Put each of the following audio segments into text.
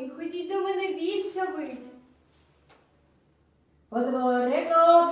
мої, ходіть до мене вільця вить. Подворикова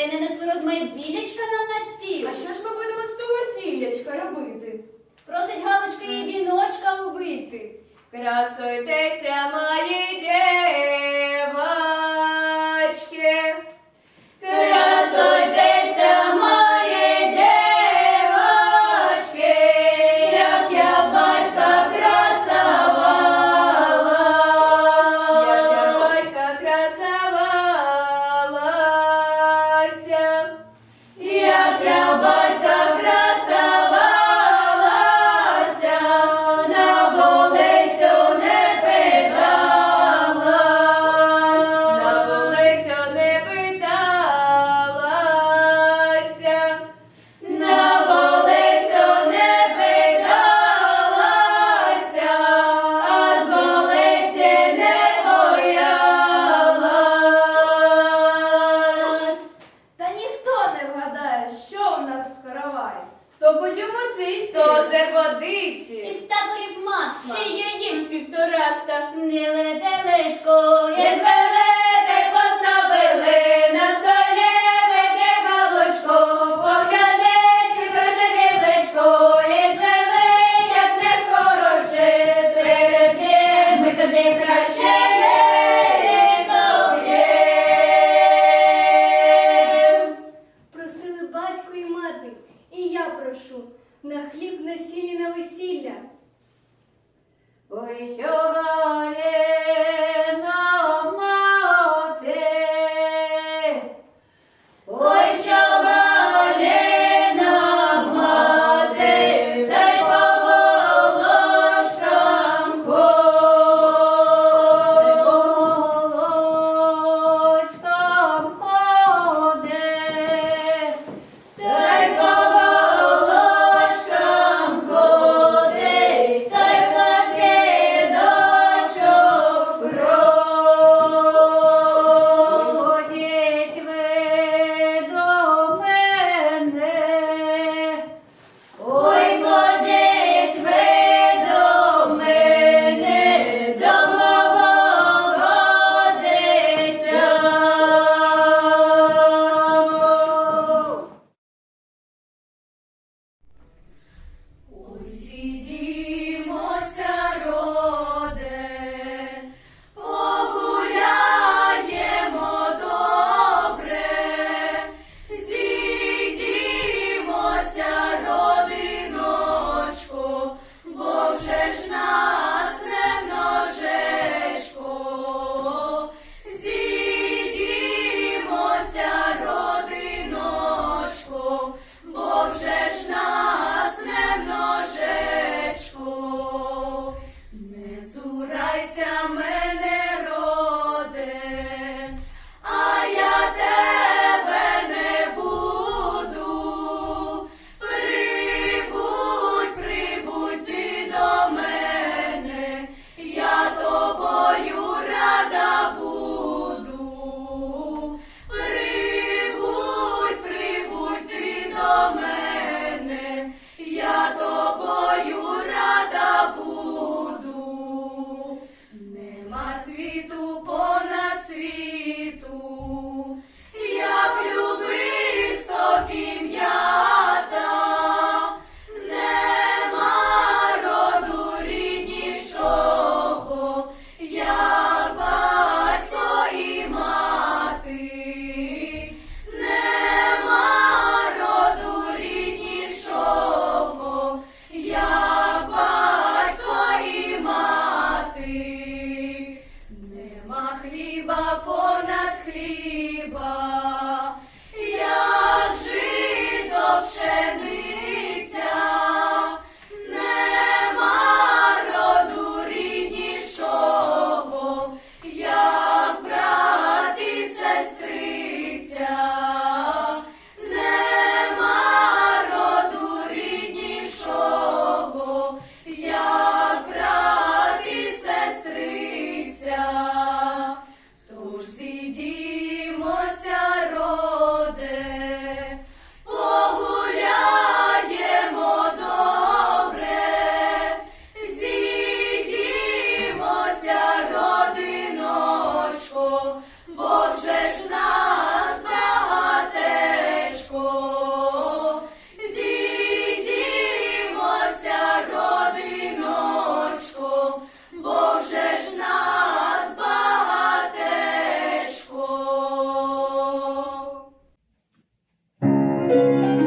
Та не несли розмаїт зіллячка нам на стіл. А що ж ми будемо з того зіллячка робити? Просить Галочка і віночка увити. Красуйтеся, мої Я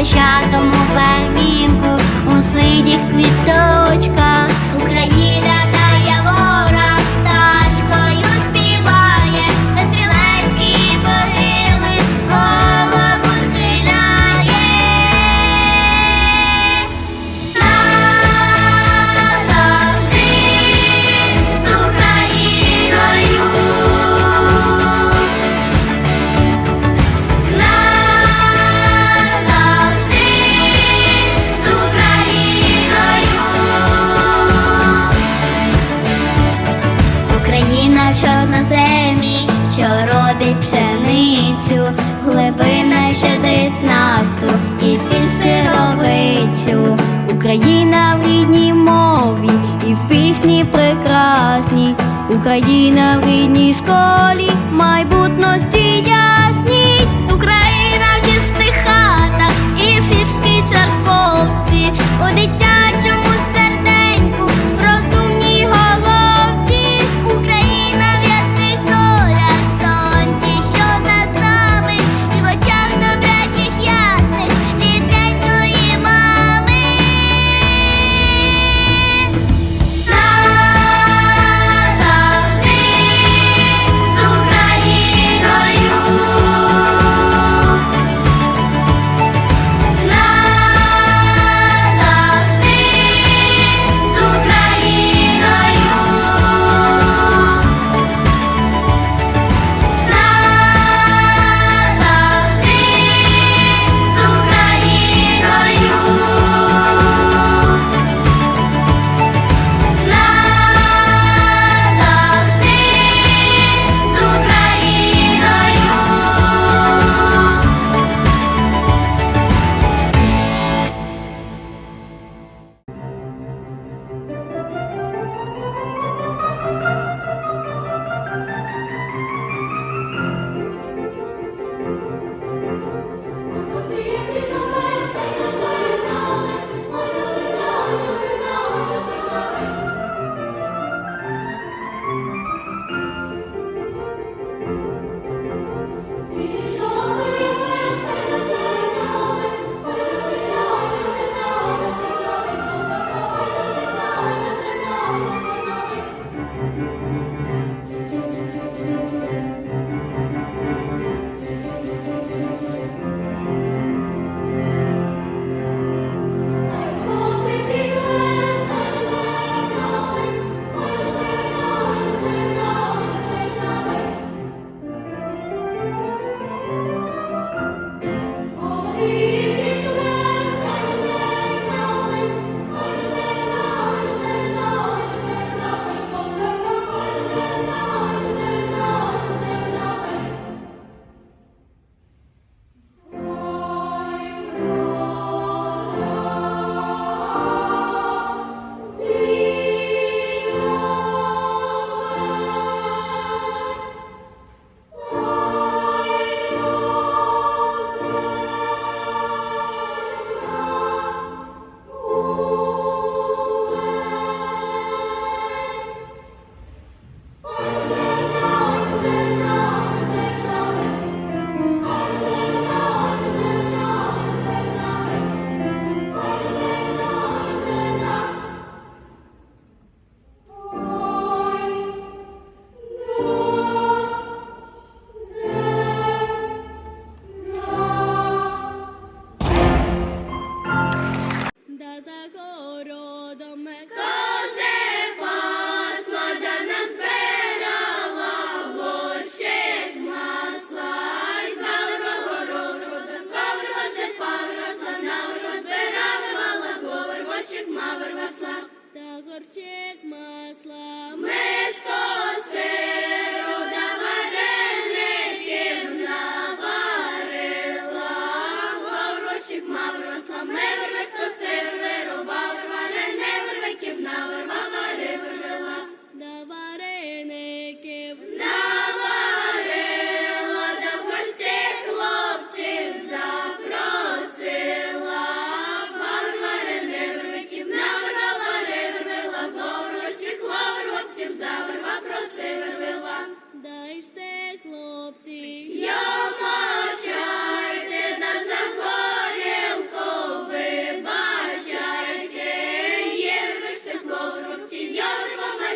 Хрещатому первінку у сидіх квіток. Єлисаветцю, Україна в рідній мові і в пісні прекрасній, Україна в рідній школі, майбутності ясній, Україна в чистих хатах і в сільській церковці. у дитя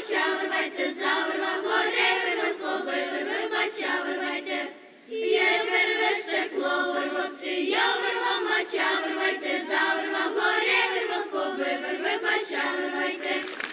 бача, вирвайте, заверва, горе, виганкове, верве, бача, вирвайте, є верве, штекло, вервовці, я верва, мача, вирвайте, заверва, горе, вирванкове, бача, вирвайте.